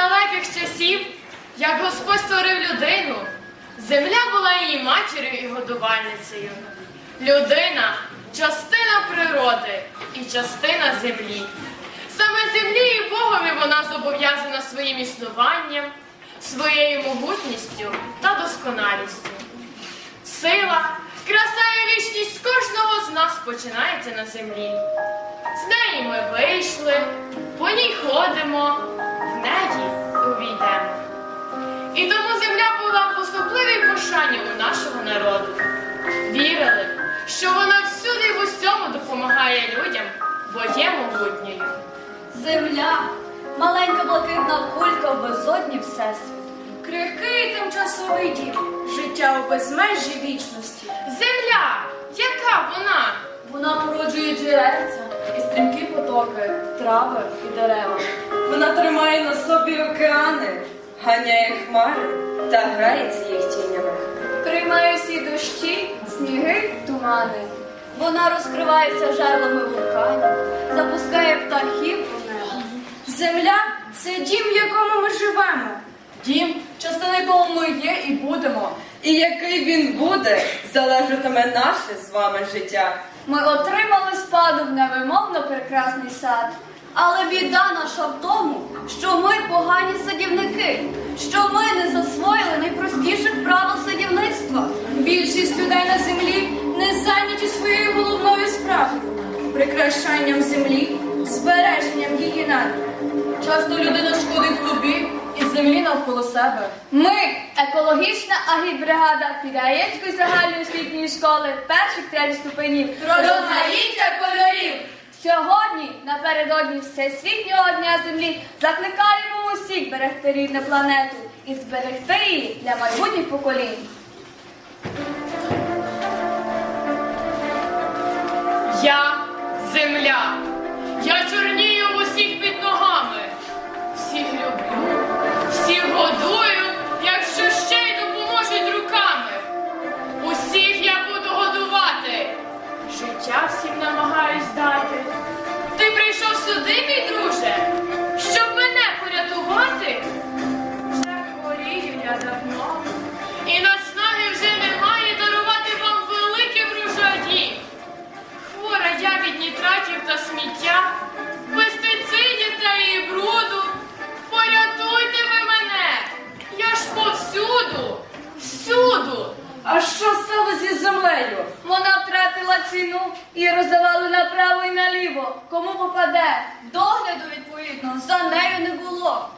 далеких часів, як Господь створив людину, земля була її матір'ю і годувальницею. Людина частина природи і частина землі. Саме землі і Богові вона зобов'язана своїм існуванням, своєю могутністю та досконалістю. Сила, краса і вічність кожного з нас починається на землі. З неї ми вийшли, по ній ходимо, неї увійдемо. І тому земля була в особливій пошані у нашого народу. Вірили, що вона всюди і в усьому допомагає людям, бо є могутньою. Земля, маленька блакитна кулька в безодні всесвіту. Крихкий тимчасовий дім, життя у безмежі вічності. Земля, яка вона? Вона породжує джерельця і стрімкі потоки, трави і дерева. Вона тримає на собі океани, ганяє хмари та грається їх тінями. Приймає всі дощі, сніги, тумани. Вона розкривається жерлами вулканів, запускає птахів у небо. Земля це дім, в якому ми живемо. Дім, частина якого ми є і будемо. І який він буде, залежатиме наше з вами життя. Ми отримали спадок невимовно прекрасний сад. Але біда наша в тому, що ми погані садівники, що ми не засвоїли найпростіших правил садівництва. Більшість людей на землі не зайняті своєю головною справою прикрашанням землі, збереженням її надр. Часто людина шкодить собі і землі навколо себе. Ми екологічна агітбригада Підаєцької загальної освітньої школи перших третіх ступенів. Розмаїття кольорів! Сьогодні, напередодні Всесвітнього дня землі, закликаємо усіх берегти рідну планету і зберегти її для майбутніх поколінь. Я земля. Я чорнію і роздавали направо і наліво. Кому попаде? Догляду, відповідно, за нею не було.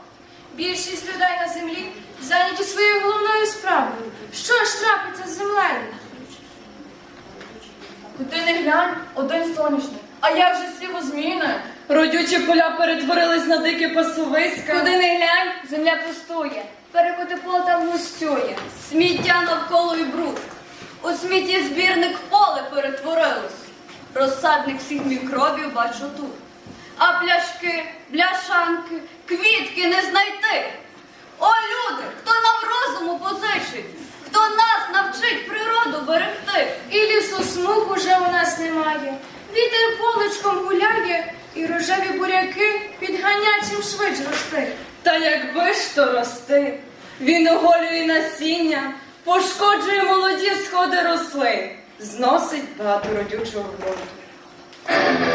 Більшість людей на землі зайняті своєю головною справою. Що ж трапиться з землею? Куди не глянь, один соняшник. А як же сівозміни? Родючі поля перетворились на дикі пасовиська. Куди не глянь, земля пустує. Перекоти плота густює. Сміття навколо і бруд. У смітті збірник поле перетворилось. Розсадник всіх мікробів бачу тут. А пляшки, бляшанки, квітки не знайти. О, люди, хто нам розуму позичить? Хто нас навчить природу берегти? І лісосмуг уже у нас немає. Вітер поличком гуляє, і рожеві буряки під ганячим швидш рости. Та якби ж то рости, він оголює насіння, пошкоджує молоді сходи рослин, зносить багато родючого ґрунту.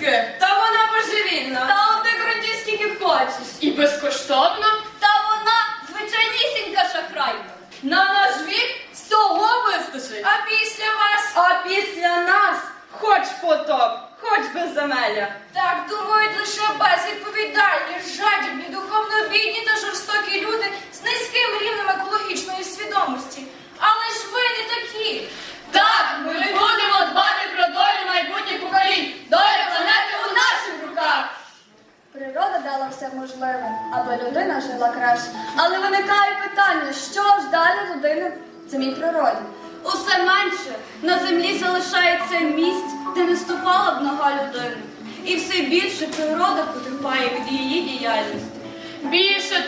казки. Та вона божевільна. Та от круті скільки хочеш. І безкоштовно. Та вона звичайнісінька шахрайка. На наш вік всього вистачить. А після вас, а після нас, хоч потоп, хоч безземелля. Все аби людина жила краще. Але виникає питання, що ж далі людини в самій природі? Усе менше на землі залишається місць, де не ступала б нога людини. І все більше природа потерпає від її діяльності. Більше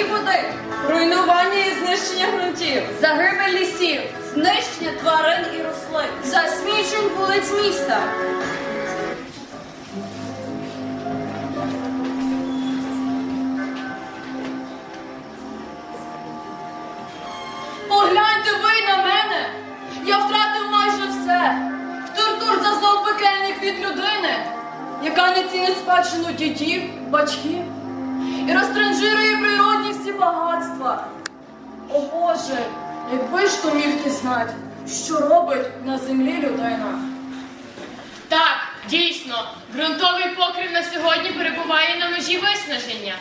і води. Руйнування і знищення ґрунтів. Загибель лісів. Знищення тварин і рослин. Засмічень вулиць міста. Погляньте ви на мене! Я втратив майже все. Тортур зазнав пекельних від людини, яка не цінить спадщину дітів, батьків і розтранжирує природні всі багатства. О Боже, якби ж то міг ти знати, що робить на землі людина. Так, дійсно, ґрунтовий покрив на сьогодні перебуває на межі виснаження.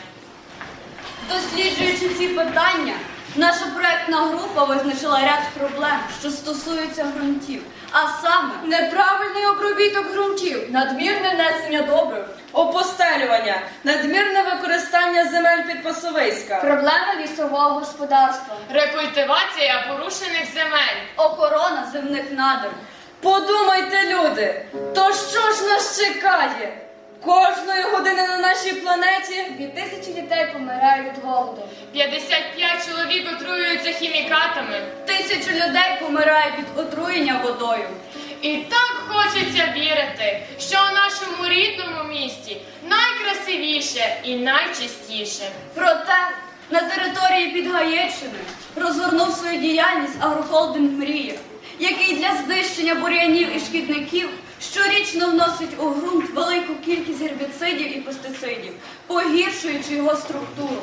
Досліджуючи ці питання, наша проектна група визначила ряд проблем, що стосуються ґрунтів, а саме Неправильний обробіток ґрунтів. Надмірне внесення добрив. Опостелювання, надмірне використання земель під пасовиська. Проблеми лісового господарства. Рекультивація порушених земель. охорона земних надр. Подумайте, люди, то що ж нас чекає? Кожної години на нашій планеті Дві тисячі дітей помирають від голоду. 55 чоловік отруюються хімікатами. Тисячі людей помирають від отруєння водою. І так хочеться вірити, що у нашому рідному місті найкрасивіше і найчистіше. Проте на території Підгаєччини розгорнув свою діяльність агрохолдинг Мрія, який для знищення бур'янів і шкідників щорічно вносить у ґрунт велику кількість гербіцидів і пестицидів, погіршуючи його структуру.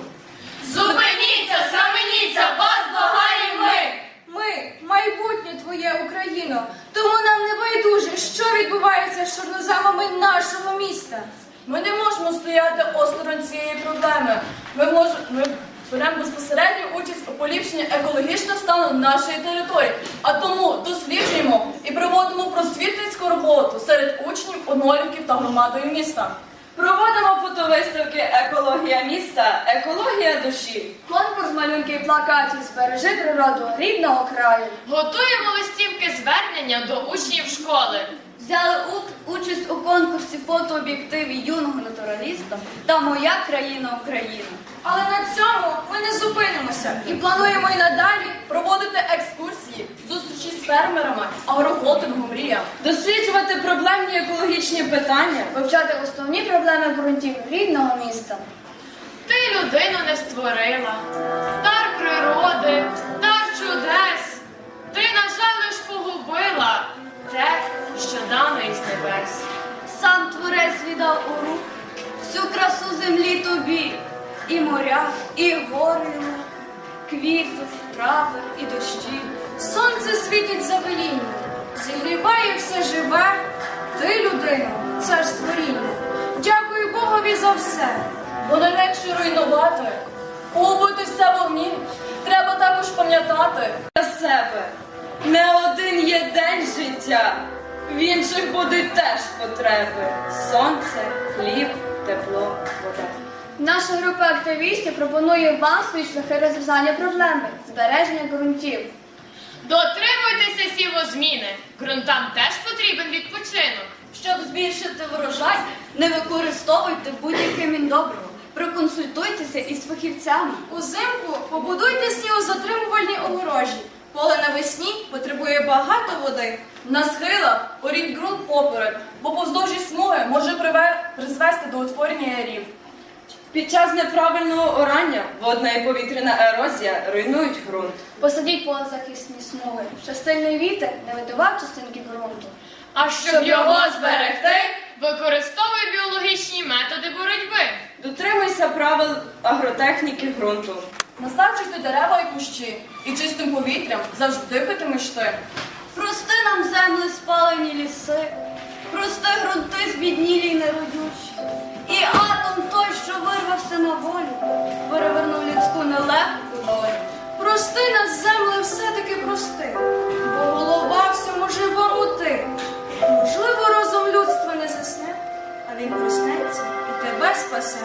Зупиніться, схаменіться, вас благаємо ми! Ми майбутнє твоє Україно. Тому нам не байдуже, що відбувається з чорноземами нашого міста. Ми не можемо стояти осторонь цієї проблеми. Ми можемо ми беремо безпосередню участь у поліпшенні екологічного стану нашої території, а тому досліджуємо і проводимо просвітницьку роботу серед учнів, однолітків та громадою міста. проводимо фотовиставки Екологія міста, екологія душі. Конкурс малюнки і плакатів Збережи природу рідного краю. Готуємо листівки звернення до учнів школи. Взяли у- участь у конкурсі фотооб'єктивів юного натураліста та Моя країна Україна. Але на цьому ми не зупинимося і плануємо й надалі Проводити екскурсії, зустрічі з фермерами, агрохолдингу мрія. Досліджувати проблемні екологічні питання. Вивчати основні проблеми ґрунтів рідного міста. Ти людину не створила, дар природи, тобі, і моря, і гори, і квіти, трави і дощі. Сонце світить за веління, зігріває все живе. Ти, людина, це ж створіння. Дякую Богові за все. Бо не легше руйнувати, погубити все вогні. Треба також пам'ятати, Для себе не один є день життя, в інших будуть теж потреби: сонце, хліб, тепло, вода. Наша група активістів пропонує вам свої шляхи розв'язання проблеми збереження ґрунтів. дотримуйтеся сівозміни. Ґрунтам теж потрібен відпочинок. Щоб збільшити врожай, не використовуйте будь-яке міндобриво. Проконсультуйтеся із фахівцями. Узимку побудуйте снігозатримувальні огорожі. Поле навесні потребує багато води. На схилах оріть ґрунт поперед, бо повздовжі смуги може призвести до утворення ярів. Під час неправильного орання водна і повітряна ерозія руйнують ґрунт. Посадіть полозахисні смуги, що сильний вітер не видував частинки ґрунту. А щоб його зберегти, використовуй біологічні методи боротьби. Дотримуйся правил агротехніки ґрунту. Насаджуйте дерева і кущі, і чистим повітрям завжди питимеш ти. Прости нам земли спалені ліси, прости ґрунти збіднілі й неродючі. І атом той, що вирвався на волю, перевернув людську нелегку долю. Прости нас, земле, все-таки прости, бо голова всьому живому ти. Можливо, розум людства не засне, а він проснеться і тебе спасе.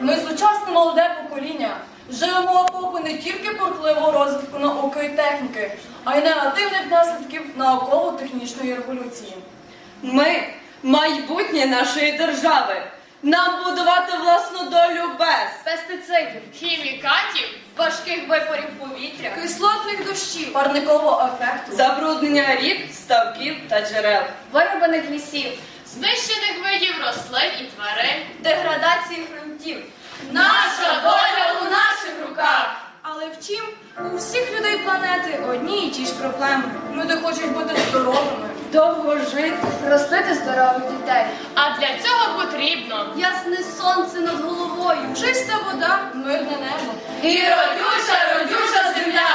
Ми сучасне молоде покоління. Живемо епоху не тільки бурхливого розвитку науки і техніки, а й негативних наслідків науково-технічної революції. Ми майбутнє нашої держави. Нам будувати власну долю без. Пестицидів, Хімікатів Важких випарів повітря. Кислотних дощів, Парникового ефекту. Забруднення рік, ставків та джерел. вирубаних лісів, знищених видів рослин і тварин. Деградації ґрунтів. Наша доля у наших руках. але втім, у всіх людей планети одні й ті ж проблеми. Люди хочуть бути здоровими. Довго жити. ростити здорових дітей. А для цього потрібно Ясне сонце над головою. Чиста вода, Мирне небо. і родюча, родюча земля.